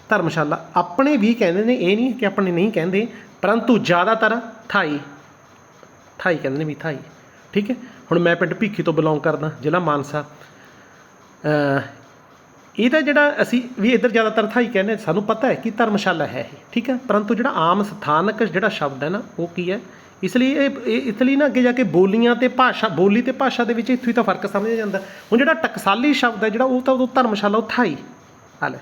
Speaker 1: ਧਰਮਸ਼ਾਲਾ। ਆਪਣੇ ਵੀ ਕਹਿੰਦੇ ਨੇ, ਇਹ ਨਹੀਂ ਕਿ ਆਪਣੇ ਨਹੀਂ ਕਹਿੰਦੇ, ਪਰੰਤੂ ਜ਼ਿਆਦਾਤਰ ਥਾਈ। ਥਾਈ ਕਹਿੰਦੇ ਨੇ ਵੀ ਥਾਈ। ਠੀਕ ਹੈ? ਹੁਣ ਮੈਂ ਪਿੰਡ ਭੀਖੀ ਤੋਂ ਬਿਲੋਂਗ ਕਰਦਾ, ਜ਼ਿਲ੍ਹਾ ਮਾਨਸਾ। ਇਹਦਾ ਜਿਹੜਾ ਅਸੀਂ ਵੀ ਇੱਧਰ ਜ਼ਿਆਦਾਤਰ ਥਾਈ ਕਹਿੰਦੇ ਸਾਨੂੰ ਪਤਾ ਹੈ ਕਿ ਧਰਮਸ਼ਾਲਾ ਹੈ ਇਹ, ਠੀਕ ਹੈ? ਪਰੰਤੂ ਜਿਹੜਾ ਆਮ ਸਥਾਨਕ ਜਿਹੜਾ ਸ਼ਬਦ ਹੈ ਨਾ, ਉਹ ਕੀ ਹੈ? ਇਸ ਲਈ ਇਹ ਇਹ, ਇਸ ਲਈ ਨਾ ਅੱਗੇ ਜਾ ਕੇ ਬੋਲੀਆਂ ਤੇ ਭਾਸ਼ਾ, ਬੋਲੀ ਤੇ ਭਾਸ਼ਾ ਦੇ ਵਿੱਚ ਇੱਥੋਂ ਹੀ ਤਾਂ ਫ਼ਰਕ ਸਮਝਿਆ ਜਾਂਦਾ। ਹੁਣ ਜਿਹੜਾ ਟਕਸਾਲੀ ਸ਼ਬਦ ਹੈ ਜਿਹੜਾ, ਉਹ ਤਾਂ ਉਦੋਂ ਧਰਮਸ਼ਾਲਾ, ਉਹ ਥਾਈ, ਹਾਲੇ।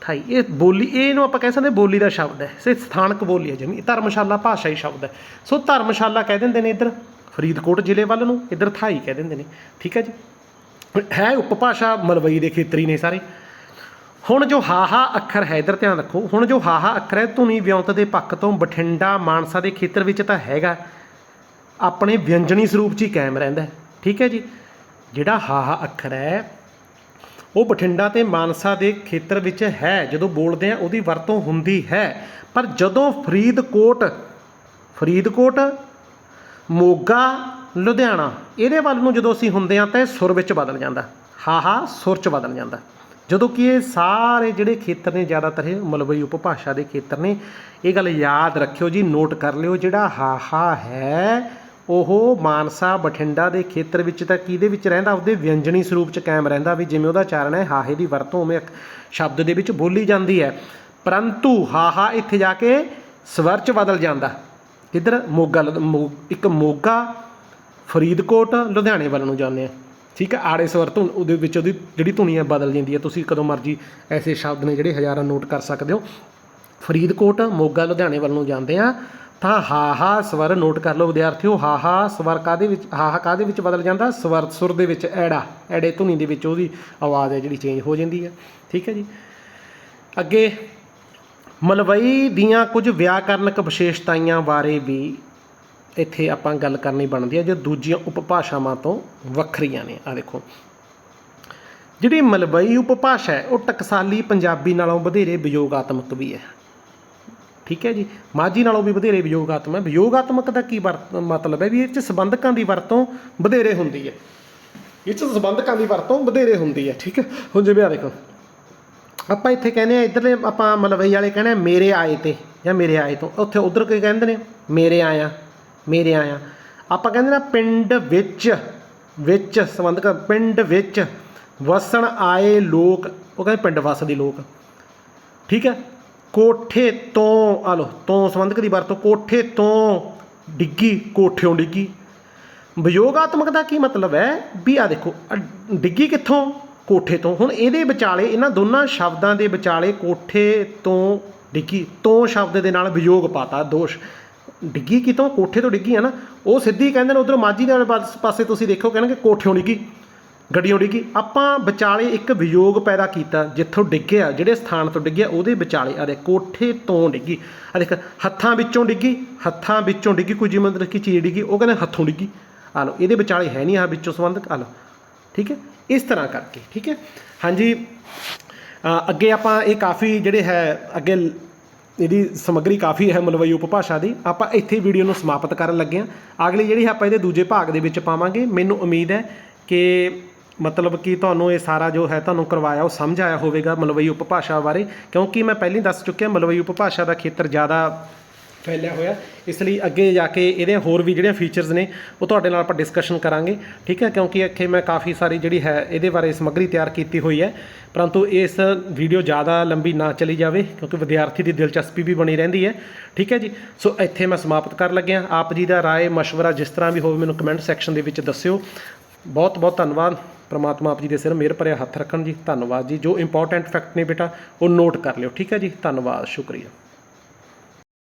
Speaker 1: ਥਾਈ, ਇਹ ਬੋਲੀ ਇਹ ਨੂੰ ਆਪਾਂ ਕਹਿ ਸਕਦੇ ਬੋਲੀ ਦਾ ਸ਼ਬਦ ਹੈ। ਸੇ ਸਥਾਨਕ ਬੋਲੀ ਹੈ ਜਿਵੇਂ ਧਰਮਸ਼ਾਲਾ ਭਾਸ਼ਾਈ ਸ਼ਬਦ ਹੈ। ਸੋ ਧਰਮਸ਼ਾਲਾ ਕਹਿ ਦਿੰਦੇ ਨੇ ਇੱਧਰ, ਫਰੀਦਕੋਟ ਜ਼ਿਲ੍ਹੇ ਵੱਲ ਨੂੰ, ਇੱਧਰ ਥਾਈ ਕਹਿ ਦਿੰਦੇ ਨੇ, ਠੀਕ ਹੈ ਜੀ? ਹੈ ਉਪਭਾਸ਼ਾ ਮਲਵਈ ਦੇ ਖੇਤਰੀ ਨੇ ਸਾਰੇ। ਹੁਣ ਜੋ ਹਾਹਾ ਅੱਖਰ ਹੈ, ਇੱਧਰ ਧਿਆਨ ਰੱਖੋ। ਹੁਣ ਜੋ ਹਾਹਾ ਅੱਖਰ ਹੈ, ਧੁਨੀ ਵਿਉਂਤ ਦੇ ਪੱਖ ਤੋਂ ਬਠਿੰਡਾ ਮਾਨਸਾ ਦੇ ਖੇਤਰ ਵਿੱਚ ਤਾਂ ਹੈਗਾ। ਆਪਣੇ ਵਿਅੰਜਨੀ ਸਰੂਪ 'ਚ ਹੀ ਕਾਇਮ ਰਹਿੰਦਾ ਠੀਕ ਹੈ ਜੀ? ਜਿਹੜਾ ਹਾਹਾ ਅੱਖਰ ਹੈ, ਉਹ ਬਠਿੰਡਾ ਤੇ ਮਾਨਸਾ ਦੇ ਖੇਤਰ ਵਿੱਚ ਹੈ। ਜਦੋਂ ਬੋਲਦੇ ਆ ਉਹਦੀ ਵਰਤੋਂ ਹੁੰਦੀ ਹੈ। ਪਰ ਜਦੋਂ ਫਰੀਦਕੋਟ ਫਰੀਦਕੋਟ, ਮੋਗਾ ਲੁਧਿਆਣਾ। ਇਹਦੇ ਵੱਲ ਨੂੰ ਜਦੋਂ ਅਸੀਂ ਹੁੰਦੇ ਆ ਤਾਂ ਇਹ ਸੁਰ ਵਿੱਚ ਬਦਲ ਜਾਂਦਾ। ਹਾਹਾ, ਸੁਰ ਚ ਬਦਲ ਜਾਂਦਾ। ਜਦੋਂ ਕਿ ਇਹ ਸਾਰੇ ਜਿਹੜੇ ਖੇਤਰ ਨੇ, ਜ਼ਿਆਦਾਤਰ ਇਹ ਮਲਵਈ ਉਪਭਾਸ਼ਾ ਦੇ ਖੇਤਰ ਨੇ, ਇਹ ਗੱਲ ਯਾਦ ਰੱਖਿਓ ਜੀ, ਨੋਟ ਕਰ ਲਿਓ, ਜਿਹੜਾ ਹਾਹਾ ਹੈ, ਉਹ ਮਾਨਸਾ ਬਠਿੰਡਾ ਦੇ ਖੇਤਰ ਵਿੱਚ ਤਾਂ ਕਿਹਦੇ ਵਿੱਚ ਰਹਿੰਦਾ? ਉਹਦੇ ਵਿਅੰਜਨੀ ਸਰੂਪ ਚ ਕਾਇਮ ਰਹਿੰਦਾ ਵੀ ਜਿਵੇਂ ਉਹਦਾ ਚਾਰਨ ਹੈ, ਹਾਹੇ ਦੀ ਵਰਤੋਂ ਉਵੇਂ ਸ਼ਬਦ ਦੇ ਵਿੱਚ ਬੋਲੀ ਜਾਂਦੀ ਹੈ। ਪਰੰਤੂ ਹਾਹਾ ਇੱਥੇ ਜਾ ਕੇ ਸਵਰ ਚ ਬਦਲ ਜਾਂਦਾ। ਕਿੱਧਰ? ਮੋਗਾ ਮੋ- ਇੱਕ ਮੋਗਾ ਫਰੀਦਕੋਟ, ਲੁਧਿਆਣੇ ਵੱਲ ਨੂੰ ਜਾਂਦੇ ਆ ਠੀਕ ਹੈ, ਆੜੇ ਸਵਰ ਧੁਨ, ਉਹਦੇ ਵਿੱਚ ਉਹਦੀ ਜਿਹੜੀ ਧੁਨੀ ਹੈ ਬਦਲ ਜਾਂਦੀ ਹੈ। ਤੁਸੀਂ ਕਦੋਂ ਮਰਜ਼ੀ ਐਸੇ ਸ਼ਬਦ ਨੇ ਜਿਹੜੇ ਹਜ਼ਾਰਾਂ ਨੋਟ ਕਰ ਸਕਦੇ ਹੋ। ਫਰੀਦਕੋਟ, ਮੋਗਾ, ਲੁਧਿਆਣੇ ਵੱਲ ਨੂੰ ਜਾਂਦੇ ਆ ਤਾਂ ਹਾ ਹਾ ਸਵਰ ਨੋਟ ਕਰ ਲਓ ਵਿਦਿਆਰਥੀਓ। ਹਾ ਹਾ ਸਵਰ ਕਾਦੇ ਵਿੱਚ, ਹਾ ਹਾ ਕਾਦੇ ਵਿੱਚ ਬਦਲ ਜਾਂਦਾ? ਸਵਰ ਸੁਰ ਦੇ ਵਿੱਚ ਐੜਾ, ਐੜੇ ਧੁਨੀ ਦੇ ਵਿੱਚ ਉਹਦੀ ਆਵਾਜ਼ ਹੈ ਜਿਹੜੀ ਚੇਂਜ ਹੋ ਜਾਂਦੀ ਹੈ। ਠੀਕ ਹੈ ਜੀ। ਅੱਗੇ, ਮਲਵਈ ਦੀਆਂ ਕੁਝ ਵਿਆਕਰਨਕ ਵਿਸ਼ੇਸ਼ਤਾਵਾਂ ਬਾਰੇ ਵੀ ਇੱਥੇ ਆਪਾਂ ਗੱਲ ਕਰਨੀ ਬਣਦੀ ਹੈ, ਜੋ ਦੂਜੀਆਂ ਉਪਭਾਸ਼ਾਵਾਂ ਤੋਂ ਵੱਖਰੀਆਂ ਨੇ। ਆ ਦੇਖੋ। ਜਿਹੜੀ ਮਲਵਈ ਉਪਭਾਸ਼ਾ ਹੈ, ਉਹ ਟਕਸਾਲੀ ਪੰਜਾਬੀ ਨਾਲੋਂ ਵਧੇਰੇ ਵਿਯੋਗਾਤਮਕ ਵੀ ਹੈ। ਠੀਕ ਹੈ ਜੀ? ਮਾਝੀ ਨਾਲੋਂ ਵੀ ਵਧੇਰੇ ਵਿਯੋਗਾਤਮਕ ਹੈ। ਵਿਯੋਗਾਤਮਕ ਦਾ ਕੀ ਵਰਤ, ਮਤਲਬ ਹੈ ਵੀ ਇਹ ਚ ਸੰਬੰਧਕਾਂ ਦੀ ਵਰਤੋਂ ਵਧੇਰੇ ਹੁੰਦੀ ਹੈ। ਇਹ ਚ ਸੰਬੰਧਕਾਂ ਦੀ ਵਰਤੋਂ ਵਧੇਰੇ ਹੁੰਦੀ ਹੈ। ਠੀਕ ਹੈ? ਹੁਣ ਜਿਵੇਂ ਆ ਦੇਖੋ। ਆਪਾਂ ਇੱਥੇ ਕਹਿੰਦੇ ਆ ਇਧਰਲੇ ਆਪਾਂ ਮਲਵਈ ਵਾਲੇ ਕਹਿੰਦੇ ਆ, ਮੇਰੇ ਆਏ ਤੇ ਜਾਂ ਮੇਰੇ ਆਏ ਤੋਂ। ਉੱਥੇ ਉਧਰ ਕੀ ਕਹਿੰਦੇ ਨੇ? ਮੇਰੇ ਆਇਆ। ਮੇਰੇ ਆਇਆ। ਆਪਾਂ ਕਹਿੰਦੇ ਨਾ ਪਿੰਡ ਵਿੱਚ ਵਿੱਚ ਸੰਬੰਧਕ ਪਿੰਡ ਵਿੱਚ ਵਸਣ ਆਏ ਲੋਕ, ਉਹ ਕਹਿੰਦੇ ਪਿੰਡ ਵਸਦੇ ਲੋਕ। ਠੀਕ ਹੈ? ਕੋਠੇ ਤੋਂ ਆ ਲੋ ਤੋਂ ਸੰਬੰਧਕ ਦੀ ਵਰਤੋਂ ਕੋਠੇ ਤੋਂ ਡਿੱਗੀ, ਕੋਠਿਓਂ ਡਿੱਗੀ। ਵਿਯੋਗਾਤਮਕ ਦਾ ਕੀ ਮਤਲਬ ਹੈ? ਵੀ ਆ ਦੇਖੋ ਡਿੱਗੀ ਕਿੱਥੋਂ? ਕੋਠੇ ਤੋਂ। ਹੁਣ ਇਹਦੇ ਵਿਚਾਲੇ, ਇਹਨਾਂ ਦੋਨਾਂ ਸ਼ਬਦਾਂ ਦੇ ਵਿਚਾਲੇ ਕੋਠੇ ਤੋਂ ਡਿੱਗੀ, ਤੋਂ ਸ਼ਬਦ ਦੇ ਨਾਲ ਵਿਯੋਗ ਪਾਤਾ, ਦੋਸ਼। ਡਿੱਗੀ ਕਿਤੋਂ ਕੋਠੇ ਤੋਂ ਡਿੱਗੀ ਹੈ ਨਾ। ਉਹ ਸਿੱਧੀ ਕਹਿੰਦੇ ਨੇ, ਉਧਰ ਮਾਝੀ ਦੇ ਪਾਸ- ਪਾਸੇ ਤੁਸੀਂ ਦੇਖੋ, ਕਹਿਣਗੇ, ਕੋਠਿਓਂ ਡਿੱਗੀ, ਗੱਡੀਓਂ ਡਿੱਗੀ। ਆਪਾਂ ਵਿਚਾਲੇ ਇੱਕ ਵਿਯੋਗ ਪੈਦਾ ਕੀਤਾ, ਜਿੱਥੋਂ ਡਿੱਗਿਆ, ਜਿਹੜੇ ਸਥਾਨ ਤੋਂ ਡਿੱਗਿਆ, ਉਹਦੇ ਵਿਚਾਲੇ ਆ ਦੇ ਕੋਠੇ ਤੋਂ ਡਿੱਗੀ। ਆ ਦੇਖ, ਹੱਥਾਂ ਵਿੱਚੋਂ ਡਿੱਗੀ, ਹੱਥਾਂ ਵਿੱਚੋਂ ਡਿੱਗੀ, ਕੋਈ ਜਿਵੇਂ ਮਤਲਬ ਕਿ ਚੀਜ਼ ਡਿੱਗੀ, ਉਹ ਕਹਿੰਦੇ ਹੱਥੋਂ ਡਿੱਗੀ। ਆ ਲਓ, ਇਹਦੇ ਵਿਚਾਲੇ ਹੈ ਨਹੀਂ ਆ ਵਿੱਚੋਂ ਸੰਬੰਧਕ, ਆ ਲਓ, ਠੀਕ ਹੈ? ਇਸ ਤਰ੍ਹਾਂ ਕਰਕੇ, ਠੀਕ ਹੈ? ਹਾਂਜੀ ਅੱਗੇ ਆਪਾਂ ਇਹ ਕਾਫੀ ਜਿਹੜੇ ਹੈ, ਅੱਗੇ ਲ- ਇਹਦੀ ਸਮੱਗਰੀ ਕਾਫੀ ਹੈ ਮਲਵਈ ਉਪਭਾਸ਼ਾ ਦੀ। ਆਪਾਂ ਇੱਥੇ ਵੀਡੀਓ ਨੂੰ ਸਮਾਪਤ ਕਰਨ ਲੱਗੇ ਹਾਂ। ਅਗਲੀ ਜਿਹੜੀ ਆਪਾਂ ਇਹਦੇ ਦੂਜੇ ਭਾਗ ਦੇ ਵਿੱਚ ਪਾਵਾਂਗੇ, ਮੈਨੂੰ ਉਮੀਦ ਹੈ ਕਿ ਮਤਲਬ ਕਿ ਤੁਹਾਨੂੰ ਇਹ ਸਾਰਾ ਜੋ ਹੈ ਤੁਹਾਨੂੰ ਕਰਵਾਇਆ, ਉਹ ਸਮਝ ਆਇਆ ਹੋਵੇਗਾ ਮਲਵਈ ਉਪਭਾਸ਼ਾ ਬਾਰੇ। ਕਿਉਂਕਿ ਮੈਂ ਪਹਿਲਾਂ ਦੱਸ ਚੁੱਕਿਆ ਮਲਵਈ ਉਪਭਾਸ਼ਾ ਦਾ ਖੇਤਰ ਜ਼ਿਆਦਾ ਫੈਲਿਆ ਹੋਇਆ। ਇਸ ਲਈ ਅੱਗੇ ਜਾ ਕੇ ਇਹਦੇ ਹੋਰ ਵੀ ਜਿਹੜੀਆਂ ਫੀਚਰਸ ਨੇ, ਉਹ ਤੁਹਾਡੇ ਨਾਲ ਆਪਾਂ ਡਿਸਕਸ਼ਨ ਕਰਾਂਗੇ। ਠੀਕ ਹੈ? ਕਿਉਂਕਿ ਇੱਥੇ ਮੈਂ ਕਾਫੀ ਸਾਰੀ ਜਿਹੜੀ ਹੈ, ਇਹਦੇ ਬਾਰੇ ਸਮੱਗਰੀ ਤਿਆਰ ਕੀਤੀ ਹੋਈ ਹੈ। ਪਰੰਤੂ ਇਸ ਵੀਡੀਓ ਜ਼ਿਆਦਾ ਲੰਬੀ ਨਾ ਚਲੀ ਜਾਵੇ, ਕਿਉਂਕਿ ਵਿਦਿਆਰਥੀ ਦੀ ਦਿਲਚਸਪੀ ਵੀ ਬਣੀ ਰਹਿੰਦੀ ਹੈ। ਠੀਕ ਹੈ ਜੀ? ਸੋ ਇੱਥੇ ਮੈਂ ਸਮਾਪਤ ਕਰ ਲੱਗਿਆ। ਆਪ ਜੀ ਦਾ ਰਾਏ مشਵਰਾ ਜਿਸ ਤਰ੍ਹਾਂ ਵੀ ਹੋਵੇ ਮੈਨੂੰ ਕਮੈਂਟ ਸੈਕਸ਼ਨ ਦੇ ਵਿੱਚ ਦੱਸਿਓ। ਬਹੁਤ ਬਹੁਤ ਧੰਨਵਾਦ। ਪਰਮਾਤਮਾ ਆਪ ਜੀ ਦੇ ਸਿਰ ਮਿਹਰ ਭਰਿਆ ਹੱਥ ਰੱਖਣ ਜੀ। ਧੰਨਵਾਦ ਜੀ। ਜੋ ਇੰਪੋਰਟੈਂਟ ਫੈਕਟ ਨੇ ਬੇਟਾ, ਉਹ ਨੋਟ ਕਰ ਲਿਓ। ਠੀਕ ਹੈ ਜੀ? ਧੰਨਵਾਦ। ਸ਼ੁਕਰੀਆ।